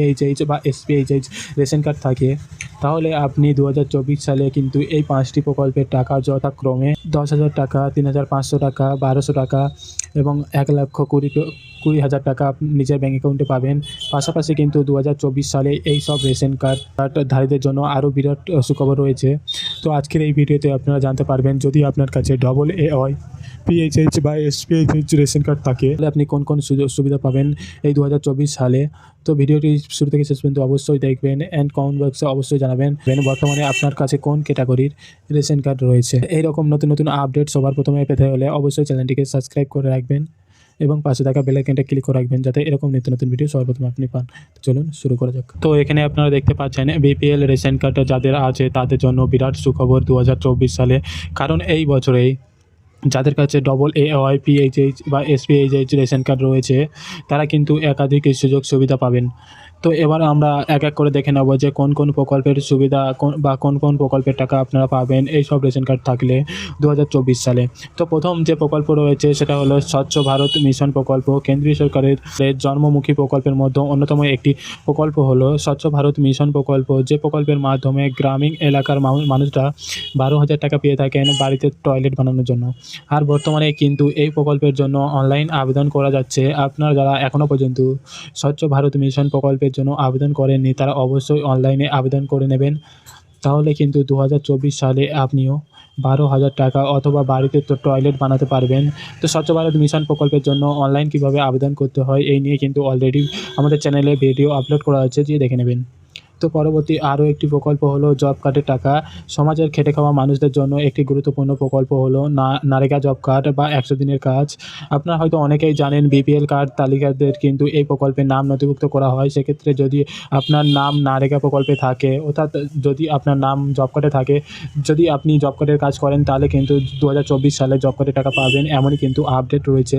HH বা SPHH ration card থাকে, তাহলে আপনি দু হাজার চব্বিশ সালে কিন্তু এই পাঁচটি প্রকল্পের টাকা যথাক্রমে দশ হাজার টাকা, তিন হাজার পাঁচশো টাকা, বারোশো টাকা এবং এক লক্ষ কুড়ি কুড়ি হাজার টাকা নিজের ব্যাঙ্ক অ্যাকাউন্টে পাবেন। পাশাপাশি কিন্তু দু হাজার চব্বিশ সালে এই সব রেশন কার্ড, কার্ডধারীদের জন্য আরও বিরাট সুখবর রয়েছে। তো আজকের এই ভিডিওতে আপনারা জানতে পারবেন, যদি আপনার কাছে ডবল এ হয় পিএইচএইচ বা এসপিএইচএইচ রেশন কার্ড থাকে। তাহলে আপনি কোন কোন সুযোগ সুবিধা পাবেন এই দু হাজার চব্বিশ সালে? তো ভিডিওটি শুরু থেকে শেষ পর্যন্ত অবশ্যই দেখবেন অ্যান্ড কমেন্ট বক্সে অবশ্যই জানাবেন। বর্তমানে আপনার কাছে কোন ক্যাটাগরির রেশন কার্ড রয়েছে? এইরকম নতুন নতুন আপডেট সবার প্রথমে পেতে হলে অবশ্যই চ্যানেলটিকে সাবস্ক্রাইব করে রাখবেন এবং পাশে থাকা বেল আইকনটা ক্লিক করে রাখবেন যাতে এরকম নিত্য নতুন ভিডিও সর্বপ্রথম আপনি পান। চলুন শুরু করা যাক। তো এখানে আপনারা দেখতে পাচ্ছেন বিপিএল রেশন কার্ড যাদের আছে তাদের জন্য বিরাট সুখবর দু হাজার চব্বিশ সালে। কারণ এই বছরেই যাদের কাছে ডবল এ ওয়াই পিএইচএইচ বা এসপিএইচএইচ রেশন কার্ড রয়েছে, তারা কিন্তু একাধিক সুযোগ সুবিধা পাবেন। তো এবার আমরা এক এক করে দেখে নেব যে কোন কোন প্রকল্পের সুবিধা, কোন বা কোন কোন প্রকল্পের টাকা আপনারা পাবেন এই সব রেশন কার্ড থাকলে দু হাজার চব্বিশ সালে। তো প্রথম যে প্রকল্প রয়েছে সেটা হলো স্বচ্ছ ভারত মিশন প্রকল্প। কেন্দ্রীয় সরকারের জন্মমুখী প্রকল্পের মধ্যে অন্যতম একটি প্রকল্প হলো স্বচ্ছ ভারত মিশন প্রকল্প। যে প্রকল্পের মাধ্যমে গ্রামীণ এলাকার মানুষরা বারো হাজার টাকা পেয়ে থাকেন বাড়িতে টয়লেট বানানোর জন্য। আর বর্তমানে কিন্তু এই প্রকল্পের জন্য অনলাইন আবেদন করা যাচ্ছে। আপনারা যারা এখনও পর্যন্ত স্বচ্ছ ভারত মিশন প্রকল্পের জন্য আবেদন করেননি, তারা অবশ্যই অনলাইনে আবেদন করে নেবেন। তাহলে কিন্তু দু হাজার চব্বিশ সালে আপনিও বারো হাজার টাকা অথবা বাড়িতে তো টয়লেট বানাতে পারবেন। তো স্বচ্ছ ভারত মিশন প্রকল্পের জন্য অনলাইন কীভাবে আবেদন করতে হয়, এই নিয়ে কিন্তু অলরেডি আমাদের চ্যানেলে ভিডিও আপলোড করা হচ্ছে যে দেখে নেবেন। তো পরবর্তী আরও একটি প্রকল্প হলো জব কার্ডের টাকা। সমাজের খেটে খাওয়া মানুষদের জন্য একটি গুরুত্বপূর্ণ প্রকল্প হলো না, নারেগা জব কার্ড বা একশো দিনের কাজ। আপনারা হয়তো অনেকেই জানেন বিপিএল কার্ড তালিকাদের কিন্তু এই প্রকল্পে নাম নথিভুক্ত করা হয়। সেক্ষেত্রে যদি আপনার নাম নারেগা প্রকল্পে থাকে, অর্থাৎ যদি আপনার নাম জব কার্ডে থাকে, যদি আপনি জব কার্ডের কাজ করেন, তাহলে কিন্তু দু হাজার চব্বিশ সালে জব কার্ডের টাকা পাবেন। এমনই কিন্তু আপডেট রয়েছে।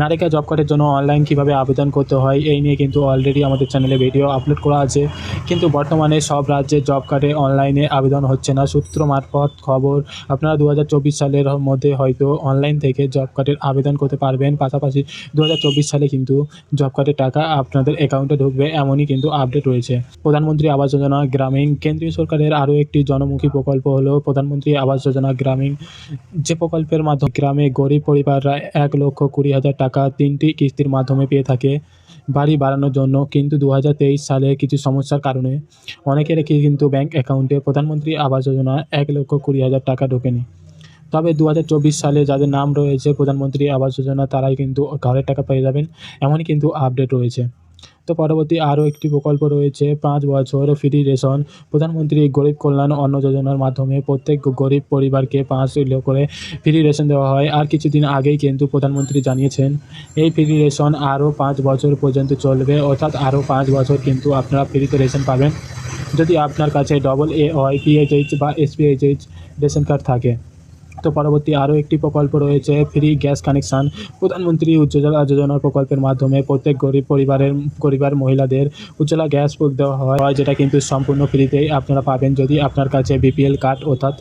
নারেগা জব কার্ডের জন্য অনলাইন কীভাবে আবেদন করতে হয়, এই নিয়ে কিন্তু অলরেডি আমাদের চ্যানেলে ভিডিও আপলোড করা আছে। কিন্তু বর্তমানে সব রাজ্যে জব কার্ডে অনলাইনে আবেদন হচ্ছে না। সূত্র মারফত খবর, আপনারা দু হাজার চব্বিশ সালের মধ্যে হয়তো অনলাইন থেকে জব কার্ডের আবেদন করতে পারবেন। পাশাপাশি দু হাজার চব্বিশ সালে কিন্তু জব কার্ডের টাকা আপনাদের অ্যাকাউন্টে ঢুকবে, এমনই কিন্তু আপডেট রয়েছে। প্রধানমন্ত্রী আবাস যোজনা গ্রামীণ, কেন্দ্রীয় সরকারের আরও একটি জনমুখী প্রকল্প হলো প্রধানমন্ত্রী আবাস যোজনা গ্রামীণ। যে প্রকল্পের মাধ্যমে গ্রামে গরিব পরিবাররা এক লক্ষ কুড়ি হাজার টাকা তিনটি কিস্তির মাধ্যমে পেয়ে থাকে বাড়ি বাড়ানোর জন্য। কিন্তু দু হাজার তেইশ সালে কিছু সমস্যার কারণে অনেকের কিন্তু ব্যাংক অ্যাকাউন্টে প্রধানমন্ত্রী আবাস যোজনা এক লক্ষ কুড়ি হাজার টাকা ঢোকেনি। তবে দু হাজার চব্বিশ সালে যাদের নাম রয়েছে প্রধানমন্ত্রী আবাস যোজনা, তারাই কিন্তু ঘরের টাকা পেয়ে যাবেন। এমনই কিন্তু আপডেট রয়েছে। তো পরবর্তী আরও একটি প্রকল্প রয়েছে, পাঁচ বছর ফ্রি রেশন। প্রধানমন্ত্রী গরিব কল্যাণ অন্ন যোজনার মাধ্যমে প্রত্যেক গরিব পরিবারকে পাঁচ করে ফ্রি রেশন দেওয়া হয়। আর কিছুদিন আগেই কিন্তু প্রধানমন্ত্রী জানিয়েছেন, এই ফ্রি রেশন আরও পাঁচ বছর পর্যন্ত চলবে, অর্থাৎ আরও পাঁচ বছর কিন্তু আপনারা ফ্রিতে রেশন পাবেন। যদি আপনার কাছে ডবল এ ওয়াই পিএইচএইচ বা এসপিএইচএইচ রেশন কার্ড থাকে। তো পরবর্তী আরও একটি প্রকল্প রয়েছে ফ্রি গ্যাস কানেকশান প্রধানমন্ত্রী উজ্জ্বলা যোজনার প্রকল্পের মাধ্যমে প্রত্যেক গরিব পরিবারের পরিবার মহিলাদের উজ্জ্বলা গ্যাস দেওয়া হয়। যেটা কিন্তু সম্পূর্ণ ফ্রিতেই আপনারা পাবেন যদি আপনার কাছে বিপিএল কার্ড অর্থাৎ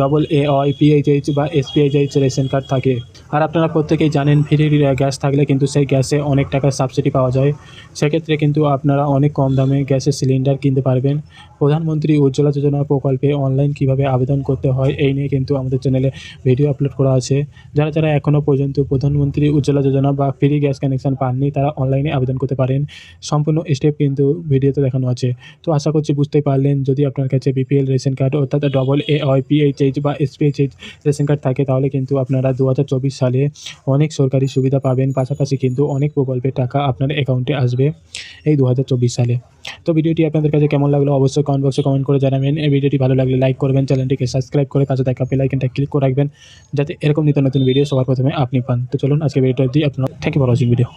ডবল এ ওয়াই পিএইচএইচ বা এসপিএইচএইচ রেশন কার্ড থাকে। আর আপনারা প্রত্যেকেই জানেন ফ্রি গ্যাস থাকলে কিন্তু সেই গ্যাসে অনেক টাকার সাবসিডি পাওয়া যায়। সেক্ষেত্রে কিন্তু আপনারা অনেক কম দামে গ্যাসের সিলিন্ডার কিনতে পারবেন। প্রধানমন্ত্রী উজ্জ্বলা যোজনা প্রকল্পে অনলাইন কীভাবে আবেদন করতে হয়, এই নিয়ে কিন্তু আমাদের চ্যানেলে ভিডিও আপলোড করা আছে। যারা যারা এখনও পর্যন্ত প্রধানমন্ত্রী উজ্জ্বলা যোজনা বা ফ্রি গ্যাস কানেকশন পাননি, তারা অনলাইনে আবেদন করতে পারেন। সম্পূর্ণ স্টেপ কিন্তু ভিডিওতে দেখানো আছে। তো আশা করছি বুঝতেই পারলেন, যদি আপনার কাছে বিপিএল রেশন কার্ড অর্থাৎ ডবল এ ওয়াই পিএইচএইচ বা এসপিএইচএইচ রেশন কার্ড থাকে, তাহলে কিন্তু আপনারা দু হাজার চব্বিশ সালে অনেক সরকারি সুবিধা পাবেন, পাশাপাশি কিন্তু অনেক প্রকল্পের টাকা আপনার অ্যাকাউন্টে আসবে এই দু হাজার চব্বিশ সালে। তো ভিডিওটি আপনাদের কাছে কেমন লাগল অবশ্যই কমেন্ট বক্সে কমেন্ট করে জানাবেন। এই ভিডিওটি ভালো লাগলে লাইক করবেন চ্যানেলটিকে সাবস্ক্রাইব করে কাছে থাকা পেলে আইকনটা ক্লিক করে রাখবেন, যাতে এরকম নিত্য নতুন ভিডিও সবার প্রথমে আপনি পান। তো চলুন আজকে ভিডিওটি আপনার thank you for watching video